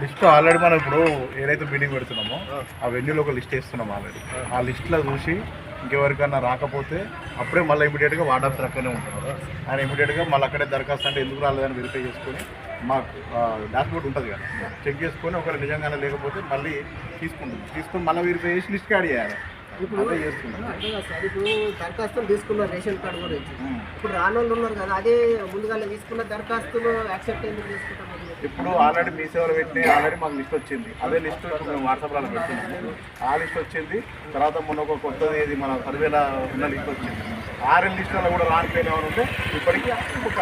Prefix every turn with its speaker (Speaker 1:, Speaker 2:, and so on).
Speaker 1: List already మనం ఇప్పుడు ఏదైతే మీటింగ్ పెడుతున్నామో ఆ. వెన్యూలో ఒక లిస్ట్ వేస్తున్నాం ఆల్రెడీ ఆ లిస్ట్లో చూసి ఇంకెవరికన్నా రాకపోతే అప్పుడే మళ్ళీ ఇమీడియట్గా ఆఫీసర్ అక్కడనే ఉంటారు ఆయన ఇమీడియట్గా మళ్ళీ అక్కడే దరఖాస్తు అంటే ఎందుకు రాలేదని వెరిఫై చేసుకొని మాకు డాష్బోర్డ్ ఉంటుంది కదా. చెక్ చేసుకొని ఒకవేళ నిజంగానే లేకపోతే మళ్ళీ తీసుకుంటుంది. తీసుకొని మళ్ళీ వెరిఫై చేసి లిస్ట్ యాడ్ చేయాలి.
Speaker 2: ఇప్పుడు
Speaker 1: అదే
Speaker 2: కదా సార్ ఇప్పుడు దరఖాస్తులు తీసుకున్నారు రేషన్ కార్డు గురించి. ఇప్పుడు రానోళ్ళు ఉన్నారు కదా అదే ముందుగా తీసుకున్న దరఖాస్తులు యాక్సెప్ట్ ఎందుకు తీసుకుంటాం?
Speaker 1: ఇప్పుడు ఆల్రెడీ మీ సేవలు పెట్టి ఆల్రెడీ మాకు లిస్ట్ వచ్చింది. అదే లిస్ట్ ఇప్పుడు మేము వాట్సాప్లో పెడుతున్నాము ఆ లిస్ట్ వచ్చింది తర్వాత మొన్న ఒక కొత్తది ఇది మన సర్వేలో ఉన్న లిస్ట్ వచ్చింది. ఆర్ఎల్ లిస్టులో కూడా రాని పేరు ఏమైనా ఉంటే ఇప్పటికీ ఒక